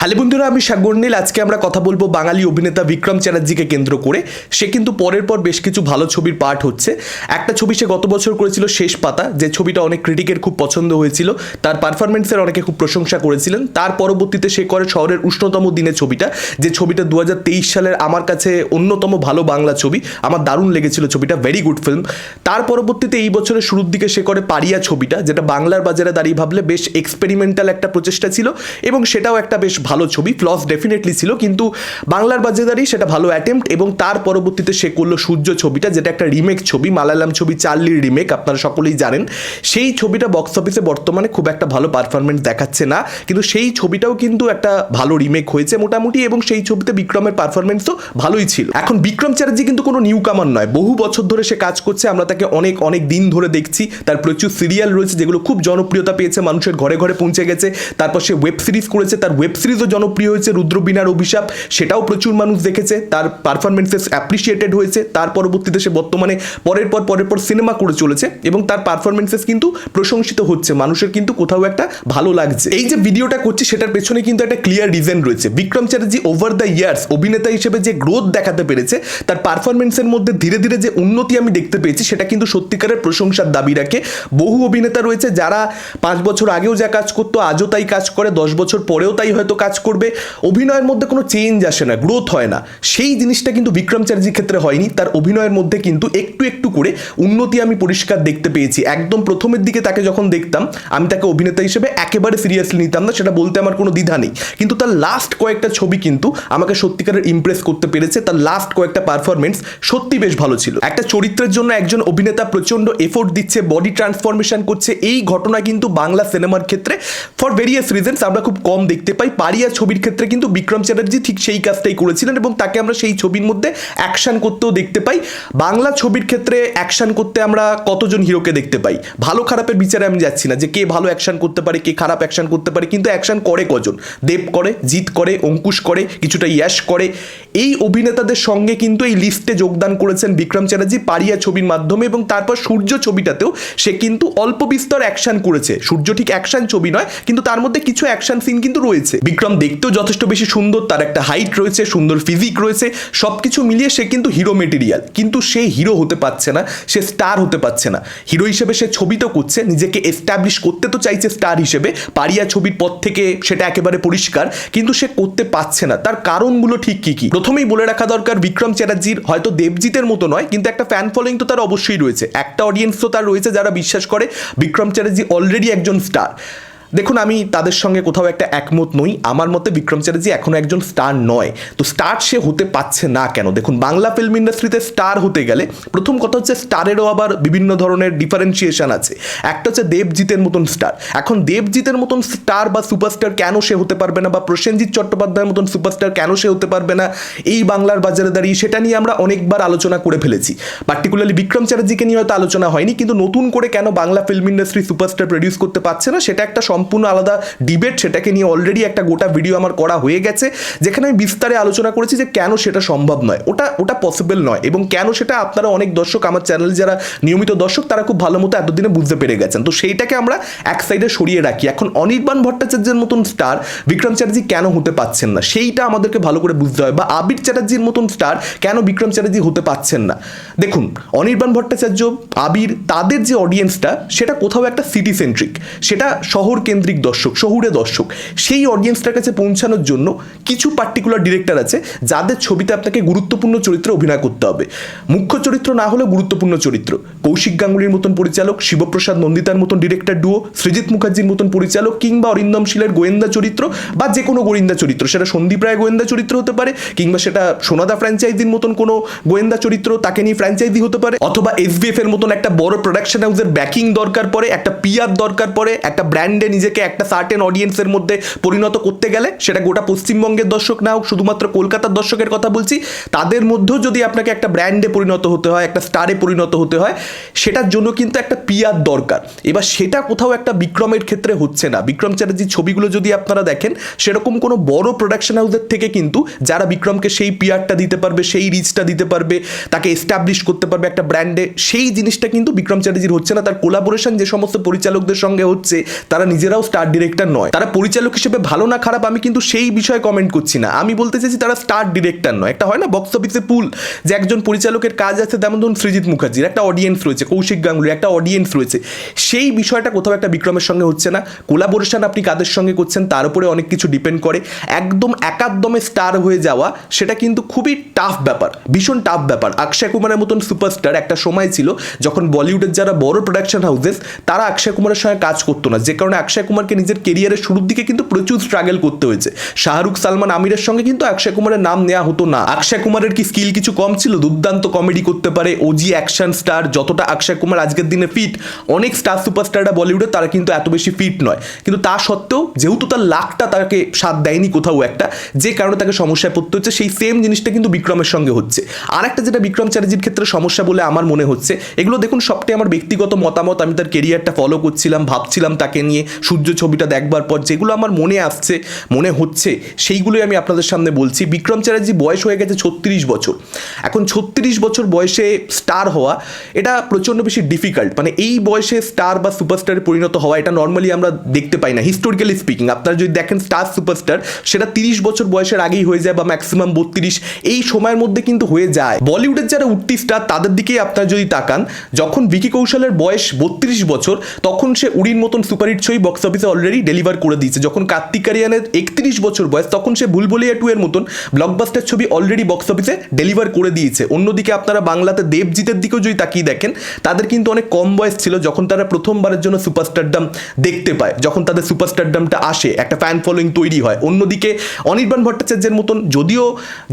Hello বন্ধুরা, আমি সাগর নীল। আজকে আমরা কথা বলব বাঙালি অভিনেতা বিক্রম চ্যাটার্জিকে কেন্দ্র করে। সে কিন্তু পরের পর বেশ কিছু ভালো ছবির পার্ট হচ্ছে। একটা ছবি সে গত বছর করেছিল, শেষ পাতা। যে ছবিটা অনেক ক্রিটিকের খুব পছন্দ হয়েছিল, তার পারফরমেন্সের অনেকে খুব প্রশংসা করেছিলেন। তার পরবর্তীতে সে করে শহরের উষ্ণতম দিনে ছবিটা। যে ছবিটা দু হাজার তেইশ সালের আমার কাছে অন্যতম ভালো বাংলা ছবি। আমার দারুণ লেগেছিল ছবিটা ভেরি গুড ফিল্ম তার পরবর্তীতে এই বছরের শুরুর দিকে সে করে পারিয়া ছবিটা, যেটা বাংলার বাজারে দাঁড়িয়ে ভাবলে বেশ এক্সপেরিমেন্টাল একটা প্রচেষ্টা ছিল এবং সেটাও একটা বেশ ভালো ছবি ফ্লস ডেফিনেটলি ছিল, কিন্তু বাংলার বাজেদারি সেটা ভালো অ্যাটেম্প্ট এবং তার পরবর্তীতে সে করল সূর্য ছবিটা, যেটা একটা রিমেক ছবি, মালায়ালাম ছবি চার্লির রিমেক আপনারা সকলেই জানেন। সেই ছবিটা বক্স অফিসে বর্তমানে খুব একটা ভালো পারফরমেন্স দেখাচ্ছে না, কিন্তু সেই ছবিটাও কিন্তু একটা ভালো রিমেক হয়েছে মোটামুটি এবং সেই ছবিতে বিক্রমের পারফরমেন্সও ভালোই ছিল। এখন বিক্রম চ্যাটার্জি কিন্তু কোনো নিউ কামার নয়, বহু বছর ধরে সে কাজ করছে, আমরা তাকে অনেক অনেক দিন ধরে দেখছি, তার প্রচুর সিরিয়াল রয়েছে যেগুলো খুব জনপ্রিয়তা পেয়েছে, মানুষের ঘরে ঘরে পৌঁছে গেছে, তারপর সে ওয়েব সিরিজ করেছে, তার ওয়েব সিরিজও জনপ্রিয় হয়েছে রুদ্রবীণার অভিশাপ, সেটাও প্রচুর মানুষ দেখেছে, তার পারফরমেন্সেস অ্যাপ্রিসিয়েটেড হয়েছে, তার পরবর্তীতে সে বর্তমানে পরের পর পরের পর সিনেমা করে চলেছে এবং তার পারফরমেন্সেস কিন্তু প্রশংসিত হচ্ছে, মানুষের কিন্তু কোথাও একটা ভালো লাগছে। এই যে ভিডিওটা করছি, সেটার পেছনে কিন্তু একটা ক্লিয়ার রিজন রয়েছে। Vikram Chatterjee over the years অভিনেতা হিসেবে যে গ্রোথ দেখাতে পেরেছে, তার পারফরমেন্সের মধ্যে ধীরে ধীরে যে উন্নতি আমি দেখতে পেয়েছি, সেটা কিন্তু সত্যিকারের প্রশংসার দাবি রাখে। বহু অভিনেতা রয়েছে, যারা পাঁচ বছর আগেও যা কাজ করতো, আজও তাই কাজ করে, দশ বছর পরেও তাই হয়তো কাজ করবে, অভিনয়ের মধ্যে কোনো চেঞ্জ আসে না গ্রোথ হয় না। সেই জিনিসটা কিন্তু বিক্রম চ্যাটার্জির ক্ষেত্রে হয়নি, তার অভিনয়ের মধ্যে কিন্তু একটু একটু করে উন্নতি আমি পরিষ্কার দেখতে পেয়েছি। একদম প্রথমের দিকে তাকে যখন দেখতাম, আমি তাকে অভিনেতা হিসেবে একেবারে সিরিয়াসলি নিতাম না, সেটা বলতে আমার কোনো দ্বিধা নেই। কিন্তু তার লাস্ট কয়েকটা ছবি কিন্তু আমাকে সত্যিকারের ইমপ্রেস করতে পেরেছে, তার লাস্ট কয়েকটা পারফরমেন্স সত্যি বেশ ভালো ছিল। একটা চরিত্রের জন্য একজন অভিনেতা প্রচণ্ড এফোর্ট দিচ্ছে বডি ট্রান্সফরমেশন করছে, এই ঘটনা কিন্তু বাংলা সিনেমার ক্ষেত্রে ফর ভেরিয়াস রিজনস আমরা খুব কম দেখতে পাই পারিয়া ছবির ক্ষেত্রে কিন্তু বিক্রম চ্যাটার্জি ঠিক সেই কাজটাই করেছিলেন এবং তাকে আমরা সেই ছবির মধ্যে অ্যাকশন করতেও দেখতে পাই। বাংলা ছবির ক্ষেত্রে অ্যাকশন করতে আমরা কতজন হিরোকে দেখতে পাই? ভালো খারাপের বিচারে আমি যাচ্ছি না। যে কে ভালো অ্যাকশন করতে পারে, কে খারাপ অ্যাকশন করতে পারে, কিন্তু অ্যাকশন করে কজন? দেব করে, জিৎ করে, অঙ্কুশ করে, কিছুটা ইয়াশ করে। এই অভিনেতাদের সঙ্গে কিন্তু এই লিস্টে যোগদান করেছেন বিক্রম চ্যাটার্জি পারিয়া ছবির মাধ্যমে এবং তারপর সূর্য ছবিটাতেও সে কিন্তু অল্প বিস্তর অ্যাকশন করেছে। সূর্য ঠিক অ্যাকশন ছবি নয়, কিন্তু তার মধ্যে কিছু অ্যাকশন সিন কিন্তু রয়েছে। বিক্রম দেখতেও যথেষ্ট বেশি সুন্দর, তার একটা হাইট রয়েছে, সুন্দর ফিজিক রয়েছে সব কিছু মিলিয়ে সে কিন্তু হিরো মেটেরিয়াল কিন্তু সে হিরো হতে পারছে না, সে স্টার হতে পারছে না। হিরো হিসেবে সে ছবি তো করছে, নিজেকে এস্টাবলিশ করতে তো চাইছে স্টার হিসেবে। পারিয়া ছবির পর থেকে সেটা একেবারে পরিষ্কার, কিন্তু সে করতে পারছে না। তার কারণগুলো ঠিক কী কী? প্রথমেই বলে রাখা দরকার, বিক্রম চ্যাটার্জির হয়তো দেবজিতের মতো নয়, কিন্তু একটা ফ্যান ফলোয়িং তো তার অবশ্যই রয়েছে। একটা অডিয়েন্স তো তার রয়েছে যারা বিশ্বাস করে, বিক্রম চ্যাটার্জি অলরেডি একজন স্টার দেখুন, আমি তাদের সঙ্গে কোথাও একটা একমত নই। আমার মতে বিক্রম চ্যাটার্জি এখনও একজন স্টার নয়। তো স্টার সে হতে পারছে না কেন? দেখুন, বাংলা ফিল্ম ইন্ডাস্ট্রিতে স্টার হতে গেলে প্রথম কথা হচ্ছে স্টারেরও আবার বিভিন্ন ধরনের ডিফারেন্সিয়েশন আছে। একটা হচ্ছে দেবজিতের মতন স্টার। এখন দেবজিতের মতন স্টার বা সুপারস্টার কেন সে হতে পারবে না? বা প্রসেনজিৎ চট্টোপাধ্যায়ের মতন সুপারস্টার কেন সে হতে পারবে না? এই বাংলার বাজারে দাঁড়িয়ে সেটা নিয়ে আমরা অনেকবার আলোচনা করে ফেলেছি। পার্টিকুলারলি বিক্রম চ্যাটার্জিকে নিয়ে হয়তো আলোচনা হয়নি, কিন্তু নতুন করে কেন Bangla film industry superstar produce করতে পারছে না? সেটা একটা সম্পূর্ণ আলাদা ডিবেট সেটাকে নিয়ে অলরেডি একটা গোটা ভিডিও আমার করা হয়ে গেছে, যেখানে আমি বিস্তারে আলোচনা করেছি যে কেন সেটা সম্ভব নয়। ওটা ওটা পসিবল নয় এবং কেন সেটা আপনারা অনেক দর্শক, আমার চ্যানেল যারা নিয়মিত দর্শক, তারা খুব ভালো মতো এতদিনে বুঝতে পেরে গেছেন। তো সেইটাকে আমরা এক সাইডে সরিয়ে রাখি। এখন অনির্বাণ ভট্টাচার্যের মতন স্টার বিক্রম চ্যাটার্জি কেন হতে পাচ্ছেন না? সেইটা আমাদেরকে ভালো করে বুঝতে হয় বা আবির চ্যাটার্জির মতন স্টার কেন বিক্রম চ্যাটার্জি হতে পাচ্ছেন না? দেখুন, অনির্বাণ ভট্টাচার্য, আবির, তাদের যে অডিয়েন্সটা সেটা কোথাও একটা সিটি সেন্ট্রিক সেটা শহর কেন্দ্রিক দর্শক, শহুরে দর্শক, সেই অডিয়েন্সটার কাছে পৌঁছানোর জন্য কিছু পার্টিকুলার ডিরেক্টর আছে যাদের ছবিতে আপনাকে গুরুত্বপূর্ণ চরিত্রে অভিনয় করতে হবে। মুখ্য চরিত্র না হলেও গুরুত্বপূর্ণ চরিত্র। কৌশিক গাঙ্গুলির মতন পরিচালক, শিবপ্রসাদ নন্দিতার মতন ডিরেক্টর ডুও সৃজিত মুখার্জির মতন পরিচালক কিংবা অরিন্দম শীলের গোয়েন্দা চরিত্র বা যে কোনো গোয়েন্দা চরিত্র, সেটা সন্দীপ রায় গোয়েন্দা চরিত্র হতে পারে কিংবা সেটা সোনাদা ফ্র্যাঞ্চাইজির মতন কোনো গোয়েন্দা চরিত্র, তাকে নিয়ে ফ্র্যাঞ্চাইজি হতে পারে। অথবা এসবিএফ এর মতন একটা বড় প্রোডাকশন হাউসের ব্যাকিং দরকার পড়ে, একটা পিআর দরকার পড়ে, একটা ব্র্যান্ডে নিজেকে একটা সার্টেন অডিয়েন্সের মধ্যে পরিণত করতে গেলে সেটা গোটা পশ্চিমবঙ্গের দর্শক না হোক, শুধুমাত্র কলকাতার দর্শকের কথা বলছি, তাদের মধ্যেও যদি আপনাকে একটা ব্র্যান্ডে পরিণত হতে হয়, একটা স্টারে পরিণত হতে হয়, সেটার জন্য কিন্তু একটা পিয়ার দরকার। এবার সেটা কোথাও একটা বিক্রমের ক্ষেত্রে হচ্ছে না। বিক্রম চ্যাটার্জির ছবিগুলো যদি আপনারা দেখেন, সেরকম কোনো বড় প্রোডাকশন হাউসের থেকে কিন্তু যারা বিক্রমকে সেই পিয়ারটা দিতে পারবে, সেই রিচটা দিতে পারবে, তাকে এস্টাবলিশ করতে পারবে একটা ব্র্যান্ডে সেই জিনিসটা কিন্তু বিক্রম চ্যাটার্জির হচ্ছে না। তার কোলাবোরেশন যে সমস্ত পরিচালকদের সঙ্গে হচ্ছে, তারা নিজেরা নিজেরাও স্টার ডিরেক্টর নয়। তারা পরিচালক হিসেবে ভালো না খারাপ আমি কিন্তু সেই বিষয়ে কমেন্ট করছি না। আমি বলতে চাইছি তারা স্টার ডিরেক্টর নয়। একটা হয় না বক্স অফিসে পুল যে একজন পরিচালকের কাজ আছে তেমন ধরুন সৃজিৎ মুখার্জির, একটা অডিয়েন্স রয়েছে, কৌশিক গাঙ্গুলির, একটা অডিয়েন্স রয়েছে। সেই বিষয়টা কোথাও একটা বিক্রমের সঙ্গে হচ্ছে না। কোলাবোরেশন আপনি কাদের সঙ্গে করছেন, তার উপরে অনেক কিছু ডিপেন্ড করে। একদম একাদমে স্টার হয়ে যাওয়া, সেটা কিন্তু খুবই টাফ ব্যাপার, ভীষণ টাফ ব্যাপার। অক্ষয় কুমারের মতন সুপারস্টার একটা সময় ছিল, যখন বলিউডের যারা বড় প্রোডাকশন হাউসেস তারা অক্ষয় কুমারের সঙ্গে কাজ করতো না। যে কারণে অক্ষয় কুমারকে নিজের কেরিয়ারের শুরুর দিকে কিন্তু প্রচুর স্ট্রাগল করতে হয়েছে। শাহরুখ, সালমান, আমিরের সঙ্গে কিন্তু অক্ষয় কুমারের নাম নেওয়া হতো না। অক্ষয় কুমারের কি স্কিল কিছু কম ছিল? দুর্দান্ত কমেডি করতে পারে ওজি অ্যাকশন স্টার যতটা অক্ষয় কুমার আজকের দিনে ফিট অনেক স্টার সুপারস্টাররা বলিউডে তারা কিন্তু এত বেশি ফিট নয়। কিন্তু তা সত্ত্বেও, যেহেতু তার লাকটা তাকে সাথ দেয়নি কোথাও একটা, যে কারণে তাকে সমস্যায় পড়তে হচ্ছে, সেই সেম জিনিসটা কিন্তু বিক্রমের সঙ্গে হচ্ছে। আর একটা যেটা বিক্রম চ্যাটার্জির ক্ষেত্রে সমস্যা বলে আমার মনে হচ্ছে, এগুলো দেখুন, সবটাই আমার ব্যক্তিগত মতামত, আমি তার কেরিয়ারটা ফলো করছিলাম, ভাবছিলাম তাকে নিয়ে সূর্য ছবিটা দেখবার পর যেগুলো আমার মনে আসছে, মনে হচ্ছে, সেইগুলোই আমি আপনাদের সামনে বলছি। বিক্রম চ্যাটার্জি বয়স হয়ে গেছে ছত্রিশ বছর। এখন ছত্রিশ বছর বয়সে স্টার হওয়া, এটা প্রচণ্ড বেশি ডিফিকাল্ট মানে এই বয়সে স্টার বা সুপারস্টারে পরিণত হওয়া, এটা নর্মালি আমরা দেখতে পাই না। হিস্টোরিক্যালি স্পিকিং আপনারা যদি দেখেন স্টার সুপারস্টার সেটা তিরিশ বছর বয়সের আগেই হয়ে যায় বা ম্যাক্সিমাম বত্রিশ, এই সময়ের মধ্যে কিন্তু হয়ে যায়। বলিউডের যারা উঠতি স্টার তাদের দিকেই আপনারা যদি তাকান, যখন ভিকি কৌশলের বয়স বত্রিশ বছর, তখন সে উড়ির মতন সুপারহিট ছবি বক্স অফিসে অলরেডি ডেলিভার করে দিয়েছে। যখন কার্তিক আরিয়ানের একত্রিশ বছর বয়স, তখন সে ভুলভুলিয়া টু এর মতন ব্লকবাস্টার ছবি অলরেডি বক্স অফিসে ডেলিভার করে দিয়েছে। অন্যদিকে আপনারা বাংলাতে দেবজিতের দিকেও যদি তাকিয়ে দেখেন, তাদের কিন্তু অনেক কম বয়স ছিল যখন তারা প্রথমবারের জন্য সুপারস্টারডাম দেখতে পায়, যখন তাদের সুপারস্টারডামটা আসে, একটা ফ্যান ফলোয়িং তৈরি হয়। অন্যদিকে অনির্বাণ ভট্টাচার্যের মতন যদিও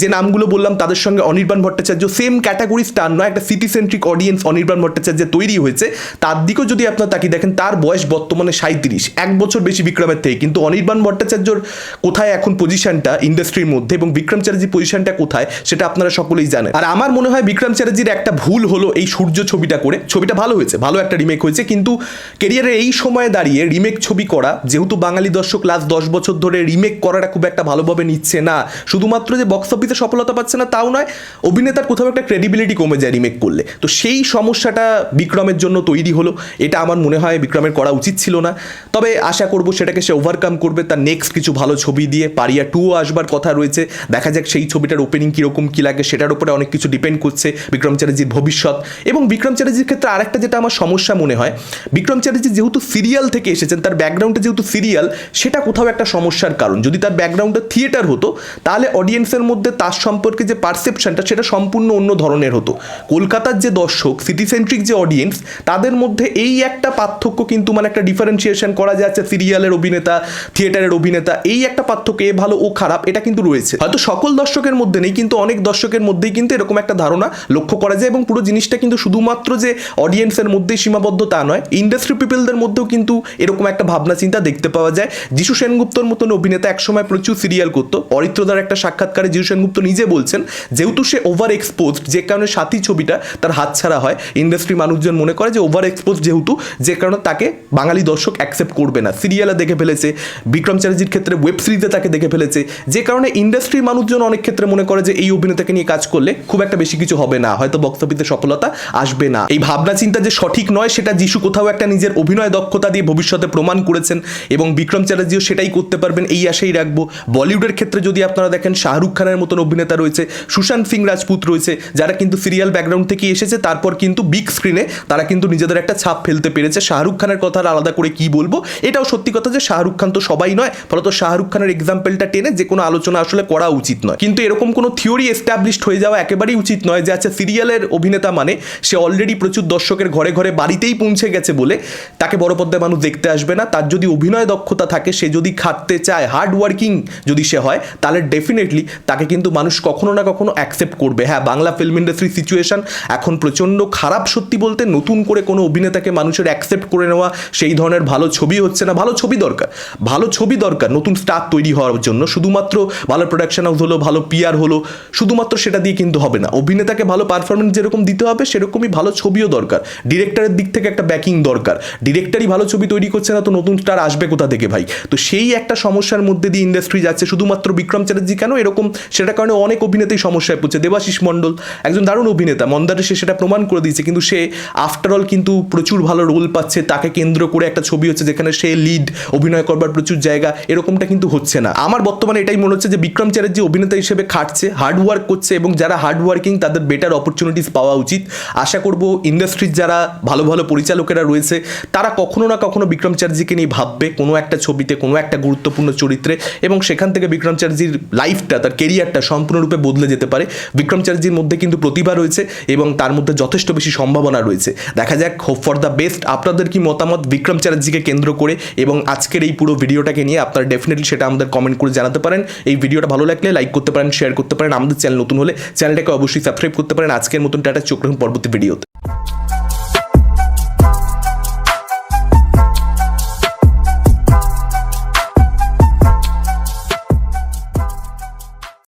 যে নামগুলো বললাম, তাদের সঙ্গে Anirban Bhattacharya same category star নয়, একটা সিটি সেন্ট্রিক অডিয়েন্স অনির্বাণ ভট্টাচার্যের তৈরি হয়েছে। তার দিকেও যদি আপনার তাকিয়ে দেখেন, তার বয়স বর্তমানে সাঁত্রিশ এক বছর বেশি বিক্রমের থেকে। কিন্তু অনির্বাণ ভট্টাচার্যর কোথায় এখন পজিশনটা ইন্ডাস্ট্রির মধ্যে এবং বিক্রম চ্যাটার্জির পজিশনটা কোথায়, সেটা আপনারা সকলেই জানেন। আর আমার মনে হয় বিক্রম চ্যাটার্জির একটা ভুল হলো এই সূর্য ছবিটা করে। ছবিটা ভালো হয়েছে, ভালো একটা রিমেক হয়েছে, কিন্তু কেরিয়ারের এই সময়ে দাঁড়িয়ে রিমেক ছবি করা, যেহেতু বাঙালি দর্শক লাস্ট দশ বছর ধরে রিমেক করাটা খুব একটা ভালোভাবে নিচ্ছে না, শুধুমাত্র যে বক্স অফিসে সফলতা পাচ্ছে না তাও নয়, অভিনেতার কোথাও একটা ক্রেডিবিলিটি কমে যায় রিমেক করলে। তো সেই সমস্যাটা বিক্রমের জন্য তৈরি হলো, এটা আমার মনে হয় বিক্রমের করা উচিত ছিল না। তবে আশা করব সেটাকে সে ওভারকাম করবে, তার নেক্সট কিছু ভালো ছবি দিয়ে। পারিয়া টুও আসবার কথা রয়েছে। দেখা যাক সেই ছবিটার ওপেনিং কীরকম, কী লাগে, সেটার উপরে অনেক কিছু ডিপেন্ড করছে বিক্রম চ্যাটার্জির ভবিষ্যৎ। এবং বিক্রম চ্যাটার্জির ক্ষেত্রে আরেকটা যেটা আমার সমস্যা মনে হয়, বিক্রম চ্যাটার্জি যেহেতু সিরিয়াল থেকে এসেছেন, তার ব্যাকগ্রাউন্ডে যেহেতু সিরিয়াল সেটা কোথাও একটা সমস্যার কারণ। যদি তার ব্যাকগ্রাউন্ডে থিয়েটার হতো, তাহলে অডিয়েন্সের মধ্যে তার সম্পর্কে যে পারসেপশনটা সেটা সম্পূর্ণ অন্য ধরনের হতো। কলকাতার যে দর্শক সিটি সেন্ট্রিক যে অডিয়েন্স তাদের মধ্যে এই একটা পার্থক্য কিন্তু মানে একটা ডিফারেন্সিয়েশন করা যাচ্ছে সিরিয়ালের অভিনেতা থিয়েটারের অভিনেতা, এই একটা পার্থক্য, এ ভালো, ও খারাপ, এটা কিন্তু রয়েছে। হয়তো সকল দর্শকের মধ্যে নেই, কিন্তু অনেক দর্শকের মধ্যেই কিন্তু এরকম একটা ধারণা লক্ষ্য করা যায় এবং পুরো জিনিসটা কিন্তু শুধুমাত্র যে অডিয়েন্সের মধ্যেই সীমাবদ্ধ তা নয় ইন্ডাস্ট্রি পিপলদের মধ্যেও কিন্তু এরকম একটা ভাবনা চিন্তা দেখতে পাওয়া যায়। যিশু সেনগুপ্তর মতন অভিনেতা একসময় প্রচুর সিরিয়াল করতো। অরিত্রদার একটা সাক্ষাৎকারে যিশু সেনগুপ্ত নিজে বলছেন, যেহেতু সে ওভার এক্সপোজড যে কারণে সাথী ছবিটা তার হাতছাড়া হয়। ইন্ডাস্ট্রি মানুষজন মনে করে যে ওভার এক্সপোজ যেহেতু, যে কারণে তাকে বাঙালি দর্শক অ্যাকসেপ্ট করবে না। সিরিয়ালে দেখে ফেলেছে, বিক্রম চ্যাটার্জির ক্ষেত্রে ওয়েব সিরিজে তাকে দেখে ফেলেছে। যে কারণে ইন্ডাস্ট্রির মানুষজন অনেক ক্ষেত্রে মনে করে যে এই অভিনেতাকে নিয়ে কাজ করলে খুব একটা বেশি কিছু হবে না। হয়তো বক্স অফিসে সফলতা আসবে না। এই ভাবনা চিন্তা যে সঠিক নয়, সেটা যিশু কোথাও একটা নিজের অভিনয় দক্ষতা দিয়ে ভবিষ্যতে প্রমাণ করেছেন এবং বিক্রম চ্যাটার্জিও সেটাই করতে পারবেন, এই আশাই রাখব। বলিউডের ক্ষেত্রে যদি আপনারা দেখেন, শাহরুখ খানের মতন অভিনেতা রয়েছে, সুশান্ত সিং রাজপুত রয়েছে, যারা কিন্তু সিরিয়াল ব্যাকগ্রাউন্ড থেকে এসেছে, তারপর কিন্তু বিগ স্ক্রিনে তারা কিন্তু নিজেদের একটা ছাপ ফেলতে পেরেছে। শাহরুখ খানের কথা আলাদা করে কি বলব? এটাও সত্যি কথা যে শাহরুখ খান তো সবাই নয়, ফলত শাহরুখ খানের এক্সাম্পলটা টেনে যে কোনো আলোচনা আসলে করা উচিত নয়। কিন্তু এরকম কোনো থিওরি এস্টাবলিশড হয়ে যাওয়া একেবারেই উচিত নয় যে আচ্ছা সিরিয়ালের অভিনেতা মানে সে অলরেডি প্রচুর দর্শকের ঘরে ঘরে বাড়িতেই পৌঁছে গেছে বলে তাকে বড় পর্দায় মানুষ দেখতে আসবে না। তার যদি অভিনয় দক্ষতা থাকে, সে যদি খাটতে চায় হার্ড ওয়ার্কিং যদি সে হয়, তাহলে ডেফিনেটলি তাকে কিন্তু মানুষ কখনো না কখনো অ্যাকসেপ্ট করবে। হ্যাঁ বাংলা ফিল্ম ইন্ডাস্ট্রির সিচুয়েশন এখন প্রচণ্ড খারাপ সত্যি বলতে নতুন করে কোনো অভিনেতাকে মানুষের অ্যাকসেপ্ট করে নেওয়া, সেই ধরনের ভালো ছবি হচ্ছে না, ভালো ছবি দরকার। ভালো ছবি দরকার, নতুন স্টার তৈরি হওয়ার জন্য। শুধুমাত্র ভালো প্রোডাকশন হাউস হলো, ভালো পিয়ার হলো, শুধুমাত্র সেটা দিয়ে কিন্তু হবে না। অভিনেতাকে ভালো পারফরমেন্স যেরকম দিতে হবে, সেরকমই ভালো ছবিও দরকার। ডিরেক্টরের দিক থেকে একটা ব্যাকিং দরকার। ডিরেক্টরই ভালো ছবি তৈরি করছে না, তো নতুন স্টার আসবে কোথা থেকে ভাই? তো সেই একটা সমস্যার মধ্যে দিয়ে ইন্ডাস্ট্রি যাচ্ছে। শুধুমাত্র বিক্রম চ্যাটার্জি কেন এরকম? সেটার কারণে অনেক অভিনেতাই সমস্যায় পড়ছে। দেবাশিস মণ্ডল, একজন দারুণ অভিনেতা, মন্দারে সে সেটা প্রমাণ করে দিয়েছে। কিন্তু সে আফটার অল কিন্তু প্রচুর ভালো রোল পাচ্ছে। তাকে কেন্দ্র করে একটা ছবি হচ্ছে যেখানে সে লিড অভিনয় করবার প্রচুর জায়গা, এরকমটা কিন্তু হচ্ছে না। আমার বর্তমানে এটাই মনে হচ্ছে যে বিক্রম চ্যাটার্জি অভিনেতা হিসেবে খাটছে হার্ড ওয়ার্ক করছে এবং যারা হার্ড ওয়ার্কিং তাদের বেটার অপরচুনিটিস পাওয়া উচিত। আশা করব ইন্ডাস্ট্রির যারা ভালো ভালো পরিচালকেরা রয়েছে, তারা কখনো না কখনো বিক্রম চ্যাটার্জিকে নিয়ে ভাববে কোনো একটা ছবিতে, কোনো একটা গুরুত্বপূর্ণ চরিত্রে এবং সেখান থেকে বিক্রম চ্যাটার্জির লাইফটা তার কেরিয়ারটা সম্পূর্ণরূপে বদলে যেতে পারে। বিক্রম চ্যাটার্জির মধ্যে কিন্তু প্রতিভা রয়েছে এবং তার মধ্যে যথেষ্ট বেশি সম্ভাবনা রয়েছে। দেখা যাক হোপ ফর দ্য বেস্ট আপনাদের কি মতামত? বিক্রম চ্যাটার্জিকে কেন্দ্র করে এবং আজকের এই পুরো ভিডিওটাকে নিয়ে আপনারা ডেফিনেটলি সেটা আমাদের কমেন্ট করে জানাতে পারেন। এই ভিডিওটা ভালো লাগলে লাইক করতে পারেন শেয়ার করতে পারেন। আমাদের চ্যানেল নতুন হলে চ্যানেলটাকে অবশ্যই সাবস্ক্রাইব করতে পারেন। আজকের মতন টাটা, চোখ রাখুন পরবর্তী ভিডিওতে